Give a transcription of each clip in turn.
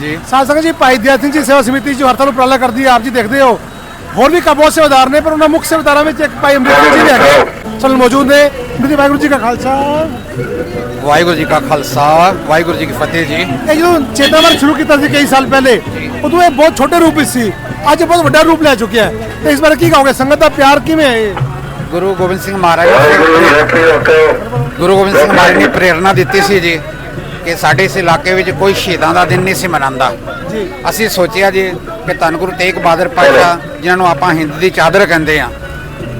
ਜੀ। ਸਾਧ ਸੰਗਤ ਜੀ ਭਾਈ ਦਿਆ ਸਿੰਘ ਜੀ ਸੇਵਾ ਸਮਿਤੀ ਜੋ ਹਰ ਤਰ੍ਹਾਂ ਉਪਰਾਲਾ ਕਰਦੀ ਹੈ ਆਪ ਜੀ ਦੇਖਦੇ ਹੋ। ਹੋਰ ਵੀ ਕਬੋ ਸੇਵਾਦਾਰ ਨੇ ਪਰ ਉਹਨਾਂ ਮੁੱਖ ਸੇਵਾਦਾਰਾਂ ਵਿੱਚ ਇੱਕ ਭਾਈ ਅੰਮ੍ਰਿਤ ਸਿੰਘ ਜੀ ਵੀ ਹੈਗੇ। ਚਲ ਮੌਜੂਦ ਨੇ। ਮਿੱਤੀ ਵਾਹਿਗੁਰੂ ਜੀ ਕਾ ਖਾਲਸਾ। ਵਾਹਿਗੁਰੂ ਜੀ ਕਾ ਖਾਲਸਾ ਵਾਹਿਗੁਰੂ ਜੀ ਕੀ ਫਤਿਹ ਜੀ। ਇਹ ਜਦੋਂ ਚੇਤਾਵਰ ਸ਼ੁਰੂ ਕੀਤਾ ਸੀ ਕਈ ਸਾਲ ਪਹਿਲੇ ਉਦੋਂ ਇਹ ਬਹੁਤ ਛੋਟੇ ਰੂਪ ਵਿੱਚ ਸੀ। ਅੱਜ ਬਹੁਤ ਵੱਡਾ ਰੂਪ ਲੈ ਚੁੱਕਿਆ ਹੈ। ਤੇ ਇਸ ਬਾਰੇ ਕੀ ਕਹੋਗੇ? ਸੰਗਤ ਦਾ ਪਿਆਰ ਕਿਵੇਂ ਹੈ ਇਹ? ਗੁਰੂ ਗੋਬਿੰਦ ਸਿੰਘ ਮਹਾਰਾਜ ਨੇ ਗੁਰੂ ਗੋਬਿੰਦ ਸਿੰਘ ਮਹਾਰਾਜ ਨੇ ਪ੍ਰੇਰਣਾ ਦਿੱਤੀ ਸੀ ਜੀ। ਕਿ ਸਾਡੇ ਇਸ ਇਲਾਕੇ ਵਿੱਚ ਕੋਈ ਸ਼ਹੀਦਾਂ ਦਾ ਦਿਨ ਨਹੀਂ ਸੀ ਮਨਾਉਂਦਾ। ਜੀ। ਅਸੀਂ ਸੋਚਿਆ ਜੀ ਕਿ ਧੰਨ ਗੁਰੂ ਤੇਗ ਬਹਾਦਰ ਪਾਤਸ਼ਾਹ ਜਿਨ੍ਹਾਂ ਨੂੰ ਆਪਾਂ ਹਿੰਦ ਦੀ ਚਾਦਰ ਕਹਿੰਦੇ ਆ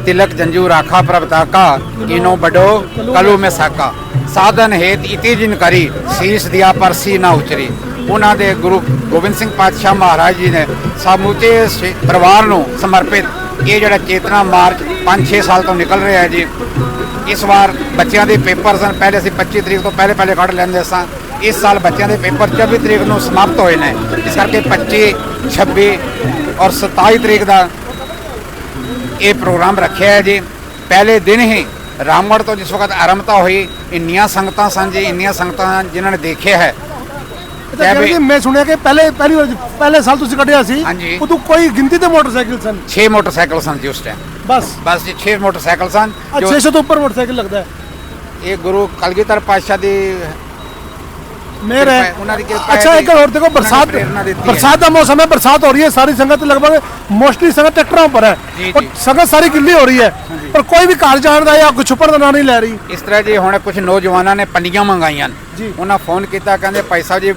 ਤਿਲਕ ਜੰਜੂ ਰਾਖਾ ਪ੍ਰਭਤਾਕਾ ਇਨੋ ਬਡੋ ਕਲੂ ਮੇ ਸਾਕਾ ਸਾਧਨ ਹੇਤ ਇਤੀ ਜਿਨ ਕਰੀ ਸੀਸ ਦਿਆ ਪਰਸੀ ਨਾ ਉਚਰੀ। ਉਹਨਾਂ ਦੇ ਗੁਰੂ ਗੋਬਿੰਦ ਸਿੰਘ ਪਾਤਸ਼ਾਹ ਮਹਾਰਾਜ ਜੀ ਨੇ ਸਮੁੱਚੇ ਪਰਿਵਾਰ ਨੂੰ ਸਮਰਪਿਤ ਇਹ ਜਿਹੜਾ ਚੇਤਨਾ ਮਾਰਚ 5-6 ਸਾਲ ਤੋਂ ਨਿਕਲ ਰਿਹਾ ਹੈ ਜੀ ਇਸ ਵਾਰ ਬੱਚਿਆਂ ਦੇ ਪੇਪਰ ਸਨ, ਪਹਿਲੇ ਅਸੀਂ 25 ਤਰੀਕ ਤੋਂ ਪਹਿਲੇ ਪਹਿਲੇ ਕੱਢ ਲੈਂਦੇ ਸਾਂ। ਇਸ ਸਾਲ ਬੱਚਿਆਂ ਦੇ ਪੇਪਰ 24 ਤਰੀਕ ਨੂੰ ਸਮਾਪਤ ਹੋਏ ਨੇ। ਇਸ ਕਰਕੇ 25 26 ਔਰ 27 ਤਰੀਕ ਦਾ ਇਹ ਪ੍ਰੋਗਰਾਮ ਰੱਖਿਆ ਹੈ ਜੀ। ਪਹਿਲੇ ਦਿਨ ਹੀ ਰਾਮਗੜ੍ਹ ਤੋਂ ਜਿਸ ਵਕਤ ਆਰੰਭਤਾ ਹੋਈ, ਇੰਨੀਆਂ ਸੰਗਤਾਂ ਸਨ ਜੀ, ਇੰਨੀਆਂ ਸੰਗਤਾਂ ਜਿਨ੍ਹਾਂ ਨੇ ਦੇਖਿਆ ਹੈ ਕਹਿੰਦੇ ਜੀ, ਮੈਂ ਸੁਣਿਆ ਕਿ ਪਹਿਲੇ ਪਹਿਲੀ ਵਾਰ ਪਹਿਲੇ ਸਾਲ ਤੁਸੀਂ ਕੱਢਿਆ ਸੀ ਹਾਂਜੀ। ਉਦੋਂ ਕੋਈ ਗਿਣਤੀ ਤੇ ਮੋਟਰਸਾਈਕਲ ਸਨ 6 ਮੋਟਰਸਾਈਕਲ ਸਨ ਜੀ ਉਸ ਟਾਈਮ ਬਸ ਬਸ ਜੀ 6 ਮੋਟਰਸਾਈਕਲ ਸਨ ਆ ਜੋ 600 ਤੋਂ ਉੱਪਰ ਮੋਟਰਸਾਈਕਲ ਲੱਗਦਾ ਹੈ ਇਹ ਗੁਰੂ ਕਲਗੀਧਰ ਪਾਤਸ਼ਾਹ ਦੀ ਮੇਰ ਹੈ ਕਿਰਪਾ- ਉਹਨਾਂ ਦੀ ਕਿਰਪਾ ਹੈ ਅੱਛਾ ਜੀ। ਇੱਕ ਹੋਰ ਦੇਖੋ ਉਹਨਾਂ ਨੇ ਬਰਸਾਤ ਪ੍ਰੇਰਨਾ ਦਿੱਤੀ ਹੈ। ਬਰਸਾਤ ਦਾ ਮੌਸਮ ਹੈ ਬਰਸਾਤ ਹੋ ਰਹੀ ਹੈ ਸਾਰੀ ਸੰਗਤ ਲਗਭਗ ਮੋਸਟਲੀ ਸੰਗਤ ਟਰੈਕਟਰਾਂ ਉੱਪਰ ਹੈ ਜੀ, ਔਰ ਜੀ। ਸੰਗਤ ਸਾਰੀ ਗਿੱਲੀ ਹੋ ਰਹੀ ਹੈ ਪਰ ਕੋਈ ਵੀ ਘਰ ਜਾਣ ਦਾ ਜਾਂ ਕੋਈ ਛੁੱਪਣ ਦਾ ਨਾਂ ਨਹੀਂ ਲੈ ਰਹੀ ਇਸ ਤਰ੍ਹਾਂ ਜੀ ਹੁਣ ਕੁਝ ਨੌਜਵਾਨਾਂ ਨੇ ਪੰਨੀਆਂ ਮੰਗਾਈਆਂ ਜੀ। ਉਹਨਾਂ ਫੋਨ ਕੀਤਾ ਕਹਿੰਦੇ ਭਾਈ ਸਾਹਿਬ ਜੀ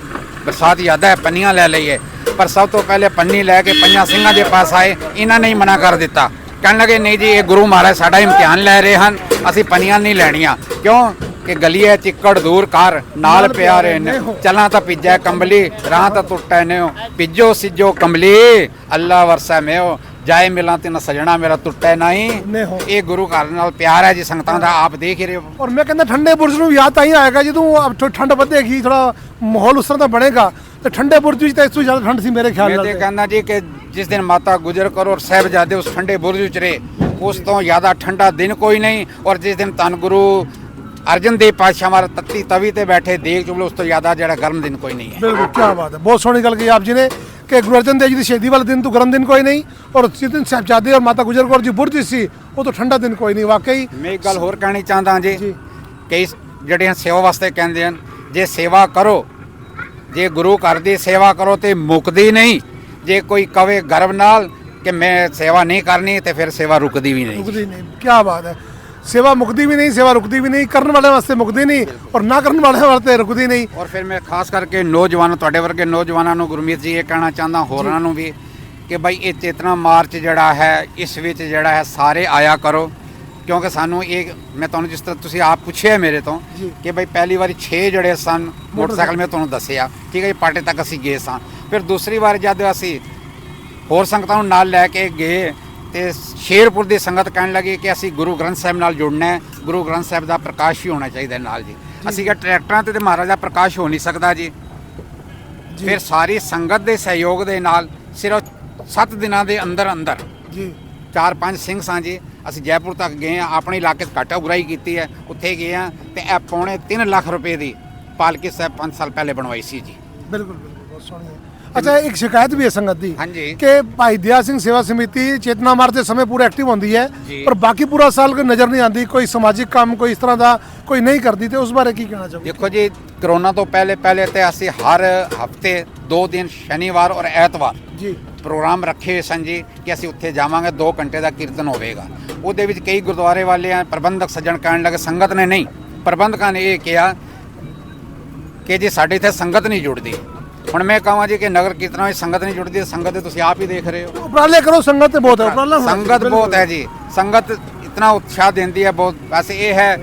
ਬਰਸਾਤ ਜ਼ਿਆਦਾ ਹੈ ਪੰਨੀਆਂ ਲੈ ਲਈਏ। ਪਰ ਸਭ ਤੋਂ ਪਹਿਲੇ ਪੰਨੀ ਲੈ ਕੇ ਪੰਜਾਂ ਸਿੰਘਾਂ ਦੇ ਪਾਸ ਆਏ ਇਹਨਾਂ ਨੇ ਹੀ ਮਨਾ ਕਰ ਦਿੱਤਾ। ਕਹਿਣ ਲੱਗੇ ਨਹੀਂ ਜੀ ਇਹ ਗੁਰੂ ਮਹਾਰਾਜ ਸਾਡਾ ਇਮਤਿਹਾਨ ਲੈ ਰਹੇ ਹਨ ਅਸੀਂ ਪੰਨੀਆਂ ਨਹੀਂ ਲੈਣੀਆਂ। ਕਿਉਂ? ਕਿ ਗਲੀਏ ਚਿੱਕੜ ਦੂਰ ਕਰ ਨਾਲ ਪਿਆਰੇ ਨੇ। ਚਲਾਂ ਤਾਂ ਪਿੱਜੈ ਕੰਬਲੀ ਰਾਹ ਤਾਂ ਟੁੱਟੈ ਨੇ ਪਿੱਜੋ ਸਿੱਜੋ ਕੰਬਲੀ। ਅੱਲਾ ਵਰਸਾ ਮੇਓ। ਜਾਏ ਮਿਲਾਂ ਤੇ ਨਾ ਸਜਣਾ ਮੇਰਾ ਟੁੱਟੈ ਨਹੀਂ ਨੇਹੋ। ਇਹ ਗੁਰੂ ਘਰ ਨਾਲ ਪਿਆਰ ਹੈ ਜੀ ਸੰਗਤਾਂ ਦਾ ਆਪ ਦੇਖ ਹੀ ਰਹੇ ਹੋ। ਔਰ ਮੈਂ ਕਹਿੰਦਾ ਠੰਡੇ ਬੁਰਜ ਨੂੰ ਯਾਦ ਤਾਂ ਹੀ ਆਏਗਾ ਜਦੋਂ ਅਬ ਥੋ- ਠੰਡ ਵਧੇਗੀ ਥੋੜਾ ਮਾਹੌਲ ਉਸ ਤਰ੍ਹਾਂ ਦਾ ਬਣੇਗਾ ਤੇ ਠੰਡੇ ਬੁਰਜ ਵਿੱਚ ਤਾਂ ਇਸ ਤੋਂ ਜ਼ਿਆਦਾ ਠੰਡ ਸੀ ਮੇਰੇ ਖਿਆਲ ਮੈਂ ਨਾਲ ਤੇ ਤੇ। ਕਹਿੰਦਾ ਜੀ ਕਿ ਜਿਸ ਦਿਨ ਮਾਤਾ ਗੁਜਰ ਕਰੋ ਔਰ ਸਾਹਿਬਜ਼ਾਦੇ ਉਸ ਠੰਡੇ ਬੁਰਜ ਵਿੱਚ ਰਹੇ ਉਸ ਤੋਂ ਜ਼ਿਆਦਾ ਠੰਡਾ ਦਿਨ ਕੋਈ ਨਹੀਂ ਔਰ ਜਿਸ ਦਿਨ ਧੰਨ ਗੁਰੂ ਅਰਜਨ ਦੇਵ ਪਾਤਸ਼ਾਹ ਮਾਰ ਤੱਤੀ ਤਵੀ ਤੇ ਬੈਠੇ ਦੇਖ ਚੁਬਲੇ ਉਸ ਤੋਂ ਜ਼ਿਆਦਾ ਜਿਹੜਾ ਗਰਮ ਦਿਨ ਕੋਈ ਨਹੀਂ ਹੈ। ਬਿਲਕੁਲ ਕੀ ਬਾਤ ਹੈ। ਬਹੁਤ ਸੋਹਣੀ ਗੱਲ ਕਹੀ ਆਪ ਜੀ ਨੇ। ਦੇਵ ਜੀ ਦੀ ਸ਼ਹੀਦੀ ਵਾਲੇ ਦਿਨ ਤੋਂ ਗਰਮ ਦਿਨ ਕੋਈ ਨਹੀਂ ਔਰ ਜਿਸ ਦਿਨ ਸਾਹਿਬਜ਼ਾਦੇ ਔਰ ਮਾਤਾ ਗੁਜਰ ਕੌਰ ਜੀ ਬੁਰਜ ਸੀ ਉਹ ਤੋਂ ਠੰਡਾ ਦਿਨ ਕੋਈ ਨਹੀਂ ਵਾਕਈ। ਮੈਂ ਇੱਕ ਗੱਲ ਹੋਰ ਕਹਿਣੀ ਚਾਹੁੰਦਾ ਜੀ ਜੀ। ਕਈ ਜਿਹੜੀਆਂ ਸੇਵਾ ਵਾਸਤੇ ਕਹਿੰਦੇ ਹਨ ਜੇ ਸੇਵਾ ਕਰੋ ਜੇ ਗੁਰੂ ਘਰ ਦੀ ਸੇਵਾ ਕਰੋ ਤੇ ਮੁੱਕਦੀ ਨਹੀਂ ਜੇ ਕੋਈ ਕਵੇ ਗਰਵ ਨਾਲ ਕਿ ਮੈਂ ਸੇਵਾ ਨਹੀਂ ਕਰਨੀ ਤੇ ਫਿਰ ਸੇਵਾ ਰੁਕਦੀ ਵੀ ਨਹੀਂ ਰੁਕਦੀ ਨਹੀਂ ਕੀ ਬਾਤ ਹੈ। ਸੇਵਾ ਮੁਕਦੀ ਵੀ ਨਹੀਂ ਸੇਵਾ ਰੁਕਦੀ ਵੀ ਨਹੀਂ ਕਰਨ ਵਾਲੇ ਵਾਸਤੇ ਮੁਕਦੀ ਨਹੀਂ ਔਰ ਨਾ ਕਰਨ ਵਾਲੇ ਵਾਸਤੇ ਰੁਕਦੀ ਨਹੀਂ। ਔਰ ਫਿਰ ਮੈਂ ਖਾਸ ਕਰਕੇ ਨੌਜਵਾਨ ਤੁਹਾਡੇ ਵਰਗੇ ਨੌਜਵਾਨਾਂ ਨੂੰ ਗੁਰਮੀਤ ਜੀ ਇਹ ਕਹਿਣਾ ਚਾਹੁੰਦਾ ਹੋਰਾਂ ਨੂੰ ਵੀ ਕਿ ਭਾਈ ਇਹ ਚੇਤਨਾ ਮਾਰਚ ਜਿਹੜਾ ਹੈ ਇਸ ਵਿੱਚ ਜਿਹੜਾ ਹੈ ਸਾਰੇ ਆਇਆ ਕਰੋ। ਕਿਉਂਕਿ ਸਾਨੂੰ ਇਹ ਮੈਂ ਤੁਹਾਨੂੰ ਜਿਸ ਤਰ੍ਹਾਂ ਤੁਸੀਂ ਆਪ ਪੁੱਛਿਆ ਮੇਰੇ ਤੋਂ। ਕਿ ਭਾਈ ਪਹਿਲੀ ਵਾਰੀ 6 ਜਿਹੜੇ ਸਨ ਮੋਟਰਸਾਈਕਲ ਮੈਂ ਤੁਹਾਨੂੰ ਦੱਸਿਆ। ਠੀਕ ਹੈ ਜੀ ਪਾਟੇ ਤੱਕ ਅਸੀਂ ਗਏ ਸਾਂ। ਫਿਰ ਦੂਸਰੀ ਵਾਰ ਜਦ ਅਸੀਂ ਹੋਰ ਸੰਗਤਾਂ ਨੂੰ ਨਾਲ ਲੈ ਕੇ ਗਏ ਤੇ ਸ਼ੇਰਪੁਰ ਦੀ ਸੰਗਤ ਕਹਿਣ ਲੱਗੀ ਕਿ ਅਸੀਂ ਗੁਰੂ ਗ੍ਰੰਥ ਸਾਹਿਬ ਨਾਲ ਜੁੜਨਾ ਹੈ। ਗੁਰੂ ਗ੍ਰੰਥ ਸਾਹਿਬ ਦਾ ਪ੍ਰਕਾਸ਼ ਵੀ ਹੋਣਾ ਚਾਹੀਦਾ ਹੈ ਨਾਲ ਜੀ। ਅਸੀਂ ਕਿ ਟਰੈਕਟਰਾਂ ਤੇ ਤੇ ਮਹਾਰਾਜ ਦਾ ਪ੍ਰਕਾਸ਼ ਹੋ ਨਹੀਂ ਸਕਦਾ ਜੀ। ਫਿਰ ਸਾਰੀ ਸੰਗਤ ਦੇ ਸਹਿਯੋਗ ਦੇ ਨਾਲ ਸਿਰਫ 7 ਦਿਨਾਂ ਦੇ ਅੰਦਰ ਅੰਦਰ ਜੀ। ਚਾਰ ਪੰਜ ਸਿੰਘ ਸਾਂ ਜੀ ਅਸੀਂ ਜੈਪੁਰ ਤੱਕ ਗਏ ਆ ਆਪਣੇ ਇਲਾਕੇ 'ਚ ਘਾਟਾ ਉਗਰਾਈ ਕੀਤੀ ਹੈ। ਉੱਥੇ ਗਏ ਆ ਤੇ ਇਹ ਪੌਣੇ 3 ਲੱਖ ਰੁਪਏ ਦੀ ਪਾਲਕੀ ਸਾਹਿਬ 5 ਸਾਲ ਪਹਿਲੇ ਬਣਵਾਈ ਸੀ ਜੀ। ਬਿਲਕੁਲ ਬਿਲਕੁਲ ਬਹੁਤ ਸੋਹਣੀ ਹੈ। ਅੱਛਾ ਇੱਕ ਸ਼ਿਕਾਇਤ ਵੀ ਹੈ ਸੰਗਤ ਦੀ ਹਾਂਜੀ। ਕਿ ਭਾਈ ਦਿਆ ਸਿੰਘ ਸੇਵਾ ਸਮਿਤੀ ਚੇਤਨਾ ਮਾਰ ਦੇ ਸਮੇਂ ਪੂਰਾ ਐਕਟਿਵ ਹੁੰਦੀ ਹੈ ਜੀ। ਪਰ ਬਾਕੀ ਪੂਰਾ ਸਾਲ ਕੋਈ ਨਜ਼ਰ ਨਹੀਂ ਆਉਂਦੀ ਕੋਈ ਸਮਾਜਿਕ ਕੰਮ ਕੋਈ ਇਸ ਤਰ੍ਹਾਂ ਦਾ ਕੋਈ ਨਹੀਂ ਕਰਦੀ ਤੇ ਉਸ ਬਾਰੇ ਕੀ ਕਹਿਣਾ ਚਾਹੋਗੇ ਦੇਖੋ ਜੀ ਕਰੋਨਾ ਤੋਂ ਪਹਿਲੇ ਪਹਿਲੇ ਤੇ ਅਸੀਂ ਹਰ ਹਫ਼ਤੇ 2 ਦਿਨ ਸ਼ਨੀਵਾਰ ਔਰ ਐਤਵਾਰ ਜੀ ਪ੍ਰੋਗਰਾਮ ਰੱਖੇ ਹੋਏ ਸਨ ਜੀ ਕਿ ਅਸੀਂ ਉੱਥੇ ਜਾਵਾਂਗੇ 2 ਘੰਟੇ ਦਾ ਕੀਰਤਨ ਹੋਵੇਗਾ ਉਹਦੇ ਵਿੱਚ ਕਈ ਗੁਰਦੁਆਰੇ ਵਾਲੇ ਆ ਪ੍ਰਬੰਧਕ ਸੱਜਣ ਕਹਿਣ ਲੱਗੇ ਸੰਗਤ ਨੇ ਨਹੀਂ ਪ੍ਰਬੰਧਕਾਂ ਨੇ ਇਹ ਕਿਹਾ ਕਿ ਜੀ ਸਾਡੇ ਇੱਥੇ ਸੰਗਤ ਨਹੀਂ ਜੁੜਦੀ ਹੁਣ ਮੈਂ ਕਹਾਂ ਜੀ ਕਿ ਨਗਰ ਕੀਰਤਨਾਂ ਵਿੱਚ ਸੰਗਤ ਨਹੀਂ ਜੁੜਦੀ ਸੰਗਤ ਤੇ ਤੁਸੀਂ ਆਪ ਹੀ ਦੇਖ ਰਹੇ ਹੋ। ਉਪਰਾਲੇ ਕਰੋ ਸੰਗਤ ਤੇ ਬਹੁਤ ਹੈ ਉਪਰਾਲਾ ਹੋਣਾ ਸੰਗਤ ਬਹੁਤ ਹੈ ਜੀ। ਸੰਗਤ ਇਤਨਾ ਉਤਸ਼ਾਹ ਦਿੰਦੀ ਹੈ ਬਹੁਤ ਵੈਸੇ ਇਹ ਹੈ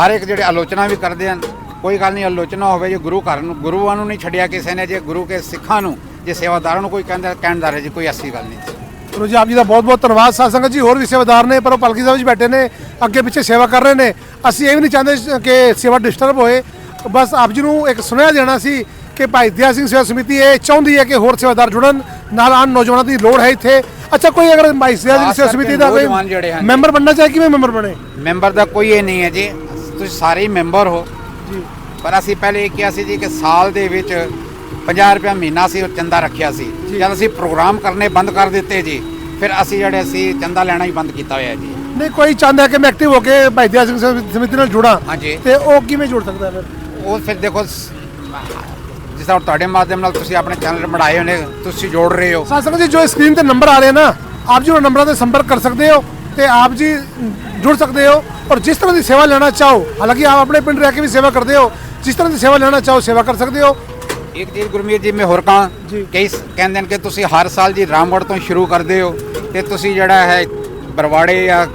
ਹਰ ਇੱਕ ਜਿਹੜੇ ਆਲੋਚਨਾ ਵੀ ਕਰਦੇ ਹਨ ਕੋਈ ਗੱਲ ਨਹੀਂ ਆਲੋਚਨਾ ਹੋਵੇ ਜੇ ਗੁਰੂ ਘਰ ਨੂੰ ਗੁਰੂਆਂ ਨੂੰ ਨਹੀਂ ਛੱਡਿਆ ਕਿਸੇ ਨੇ ਜੇ ਗੁਰੂ ਕੇ ਸਿੱਖਾਂ ਨੂੰ ਜੇ ਸੇਵਾਦਾਰਾਂ ਨੂੰ ਕੋਈ ਕਹਿੰਦਾ ਕਹਿਣਦਾਰ ਹੈ ਜੀ ਕੋਈ ਐਸੀ ਗੱਲ ਨਹੀਂ ਚਲੋ ਜੀ ਆਪ ਜੀ ਦਾ ਬਹੁਤ ਬਹੁਤ ਧੰਨਵਾਦ। ਸਾਧ ਸੰਗਤ ਜੀ ਹੋਰ ਵੀ ਸੇਵਾਦਾਰ ਨੇ ਪਰ ਉਹ ਪਲਕੀ ਸਾਹਿਬ ਵਿੱਚ ਬੈਠੇ ਨੇ ਅੱਗੇ ਪਿੱਛੇ ਸੇਵਾ ਕਰ ਰਹੇ ਨੇ। ਅਸੀਂ ਇਹ ਵੀ ਨਹੀਂ ਚਾਹੁੰਦੇ ਕਿ ਸੇਵਾ ਡਿਸਟਰਬ ਹੋਏ। ਬਸ ਆਪ ਜੀ ਨੂੰ ਇੱਕ ਸੁਨੇਹਾ ਦੇਣਾ ਸੀ ਕਿ ਭਾਈ ਦਿਆ ਸਿੰਘ ਸੇਵਾ ਸਮਿਤੀ ਇਹ ਚਾਹੁੰਦੀ ਹੈ ਕਿ ਹੋਰ ਸੇਵਾਦਾਰ ਜੁੜਨ ਨਾਲ ਆਨ ਨੌਜਵਾਨਾਂ ਦੀ ਲੋੜ ਹੈ ਇੱਥੇ। ਅੱਛਾ ਕੋਈ ਅਗਰ ਭਾਈ ਦਿਆ ਸਿੰਘ ਸੇਵਾ ਸਮਿਤੀ ਦਾ ਨੌਜਵਾਨ ਜਿਹੜੇ ਕੋਈ ਹਨ। ਮੈਂਬਰ ਬਣਨਾ ਚਾਹੇ ਕਿਵੇਂ ਮੈਂਬਰ ਬਣੇ? ਮੈਂਬਰ ਦਾ ਕੋਈ ਇਹ ਨਹੀਂ ਹੈ ਜੀ। ਤੁਸੀਂ ਸਾਰੇ ਹੀ ਮੈਂਬਰ ਹੋ। ਜੀ। ਪਰ ਅਸੀਂ ਪਹਿਲੇ ਇਹ ਕਿਹਾ ਸੀ ਜੀ ਕਿ ਸਾਲ ਦੇ ਵਿੱਚ 50 ਰੁਪਏ ਮਹੀਨਾ ਸੀ ਉਹ ਚੰਦਾ ਰੱਖਿਆ ਸੀ। ਜਦ ਅਸੀਂ ਪ੍ਰੋਗਰਾਮ ਕਰਨੇ ਬੰਦ ਕਰ ਦਿੱਤੇ ਜੀ ਫਿਰ ਅਸੀਂ ਜਿਹੜੇ ਅਸੀਂ ਚੰਦਾ ਲੈਣਾ ਹੀ ਬੰਦ ਕੀਤਾ ਹੋਇਆ ਜੀ। ਨਹੀਂ ਕੋਈ ਚਾਹੁੰਦਾ ਹੈ ਕਿ ਮੈਂ ਐਕਟਿਵ ਹੋ ਕੇ ਭਾਈ ਦਿਆ ਸਿੰਘ ਸਮਿਤੀ ਨਾਲ ਜੁੜਾਂ ਹਾਂਜੀ। ਤੇ ਉਹ ਕਿਵੇਂ ਜੁੜ ਸਕਦਾ ਹੈ ਫਿਰ? ਉਹ ਫਿਰ ਦੇਖੋ ਸ- ਜਿਸ ਤਰ੍ਹਾਂ ਤੁਹਾਡੇ ਮਾਧਿਅਮ ਨਾਲ ਤੁਸੀਂ ਆਪਣੇ ਚੈਨਲ ਬਣਾਏ ਹੋਏ ਨੇ ਤੁਸੀਂ ਜੋੜ ਰਹੇ ਹੋ ਸੰਗਤ ਜੀ ਜੋ ਸਕਰੀਨ ਤੇ ਨੰਬਰ ਆ ਰਹੇ ਨਾ ਆਪ ਜੀ ਉਹ ਨੰਬਰਾਂ ਤੇ ਸੰਪਰਕ ਕਰ ਸਕਦੇ ਹੋ ਤੇ ਆਪ ਜੀ ਜੁੜ ਸਕਦੇ ਹੋ ਔਰ ਜਿਸ ਤਰ੍ਹਾਂ ਦੀ ਸੇਵਾ ਲੈਣਾ ਚਾਹੋ ਹਾਲਾਂਕਿ ਆਪ ਆਪਣੇ ਪਿੰਡ ਰਹਿ ਕੇ ਵੀ ਸੇਵਾ ਕਰਦੇ ਹੋ ਜਿਸ ਤਰ੍ਹਾਂ ਦੀ ਸੇਵਾ ਲੈਣਾ ਚਾਹੋ ਸੇਵਾ ਕਰ ਸਕਦੇ ਹੋ ਇੱਕ ਚੀਜ਼ ਗੁਰਮੀਤ ਜੀ ਮੈਂ ਹੋਰ ਕਹਾਂ ਜੀ। ਕਈ ਕਹਿੰਦੇ ਨੇ ਕਿ ਤੁਸੀਂ ਹਰ ਸਾਲ ਜੀ ਰਾਮਗੜ੍ਹ ਤੋਂ ਸ਼ੁਰੂ ਕਰਦੇ ਹੋ ਤੇ ਤੁਸੀਂ ਜਿਹੜਾ ਹੈ ਬਰਵਾੜੇ ਜਾਂ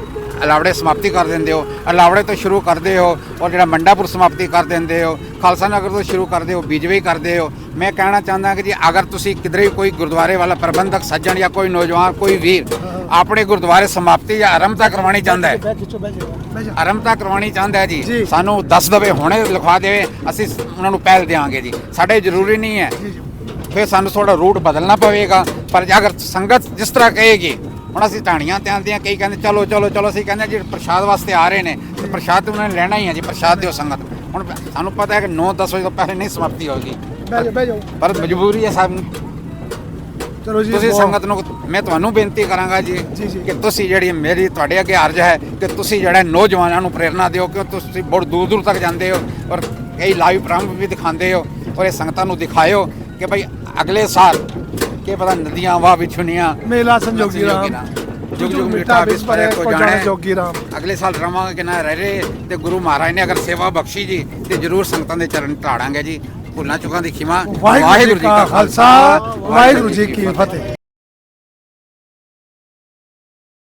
ਅਲਾਵੜੇ ਸਮਾਪਤੀ ਕਰ ਦਿੰਦੇ ਹੋ ਅਲਾਵੜੇ ਤੋਂ ਸ਼ੁਰੂ ਕਰਦੇ ਹੋ ਔਰ ਜਿਹੜਾ ਮੰਡਾਪੁਰ ਸਮਾਪਤੀ ਕਰ ਦਿੰਦੇ ਹੋ ਖਾਲਸਾ ਨਗਰ ਤੋਂ ਸ਼ੁਰੂ ਕਰਦੇ ਹੋ ਬੀਜਵੇ ਕਰਦੇ ਹੋ। ਮੈਂ ਕਹਿਣਾ ਚਾਹੁੰਦਾ ਕਿ ਜੀ ਅਗਰ ਤੁਸੀਂ ਕਿਧਰੇ ਕੋਈ ਗੁਰਦੁਆਰੇ ਵਾਲਾ ਪ੍ਰਬੰਧਕ ਸੱਜਣ ਜਾਂ ਕੋਈ ਨੌਜਵਾਨ ਕੋਈ ਵੀਰ ਆਪਣੇ ਗੁਰਦੁਆਰੇ ਸਮਾਪਤੀ ਜਾਂ ਆਰੰਭਤਾ ਕਰਵਾਉਣੀ ਚਾਹੁੰਦਾ ਹੈ। ਆਰੰਭਤਾ ਕਰਵਾਉਣੀ ਚਾਹੁੰਦਾ ਹੈ ਜੀ। ਸਾਨੂੰ ਦੱਸ ਦਵੇ ਹੁਣੇ ਲਿਖਵਾ ਦੇਵੇ ਅਸੀਂ ਉਹਨਾਂ ਨੂੰ ਪਹਿਲ ਦੇਵਾਂਗੇ ਜੀ। ਸਾਡੇ ਜ਼ਰੂਰੀ ਨਹੀਂ ਹੈ। ਫਿਰ ਸਾਨੂੰ ਥੋੜਾ ਰੂਟ ਬਦਲਣਾ ਪਵੇਗਾ। ਪਰ ਜੇ ਅਗਰ ਸੰਗਤ ਜਿਸ ਤਰ੍ਹਾਂ ਕਹੇਗੀ ਹੁਣ ਅਸੀਂ ਢਾਣੀਆਂ ਤੇ ਆਉਂਦੇ ਹਾਂ ਕਈ ਕਹਿੰਦੇ ਚਲੋ ਚਲੋ ਚਲੋ। ਅਸੀਂ ਕਹਿੰਦੇ ਜੀ ਪ੍ਰਸ਼ਾਦ ਵਾਸਤੇ ਆ ਰਹੇ ਨੇ ਤੇ ਪ੍ਰਸ਼ਾਦ ਉਹਨਾਂ ਨੇ ਲੈਣਾ ਹੀ ਹੈ ਜੀ ਪ੍ਰਸ਼ਾਦ ਦਿਓ ਸੰਗਤ। ਹੁਣ ਸਾਨੂੰ ਪਤਾ ਹੈ ਕਿ 9-10 ਵਜੇ ਤੋਂ ਪਹਿਲੇ ਨਹੀਂ ਸਮਾਪਤੀ ਜਾਓ ਪਰ ਮਜਬੂਰੀ ਹੈ ਸਭ ਚਲੋ ਜੀ ਤੁਸੀਂ ਸੰਗਤ ਨੂੰ ਮੈਂ ਤੁਹਾਨੂੰ ਬੇਨਤੀ ਕਰਾਂਗਾ ਜੀ। ਕਿ ਤੁਸੀਂ ਜਿਹੜੀ ਮੇਰੀ ਤੁਹਾਡੇ ਅੱਗੇ ਅਰਜ਼ ਹੈ ਕਿ ਤੁਸੀਂ ਜਿਹੜਾ ਨੌਜਵਾਨਾਂ ਨੂੰ ਪ੍ਰੇਰਣਾ ਦਿਓ ਕਿ ਤੁਸੀਂ ਬਹੁਤ ਦੂਰ ਦੂਰ ਤੱਕ ਜਾਂਦੇ ਹੋ ਔਰ ਕਈ ਲਾਈਵ ਪ੍ਰੋਗਰਾਮ ਵੀ ਦਿਖਾਉਂਦੇ ਹੋ ਔਰ ਇਹ ਸੰਗਤਾਂ ਨੂੰ ਦਿਖਾਇਓ ਕਿ ਭਾਈ ਅਗਲੇ ਸਾਲ ਕੀ ਪਤਾ ਨਦੀਆਂ ਵਾਹ ਵਿਛੁਨੀਆਂ ਮੇਲਾ ਸੰਜੋਗੀ ਰਾਮ। ਜੁਗ ਜੁਗ ਮਿੱਠਾ ਬਿਸ ਪਰੇ ਕੋ ਜਾਣੇ। ਜੋਗੀ ਰਾਮ। ਅਗਲੇ ਸਾਲ ਰਵਾਂਗੇ ਕਿ ਨਾ ਰਹਿ ਰਹੇ ਤੇ ਗੁਰੂ ਮਹਾਰਾਜ ਨੇ ਅਗਰ ਸੇਵਾ ਬਖਸ਼ੀ ਜੀ ਤੇ ਜਰੂਰ ਸੰਗਤਾਂ ਦੇ ਚਰਨ ਢਾੜਾਂਗੇ ਜੀ। ਭੁੱਲਾਂ ਚੁੱਕਾਂ ਦੀ ਖਿਮਾ। ਵਾਹਿਗੁਰੂ ਜੀ ਕਾ ਖਾਲਸਾ ਵਾਹਿਗੁਰੂ ਜੀ ਕੀ ਫਤਿਹ।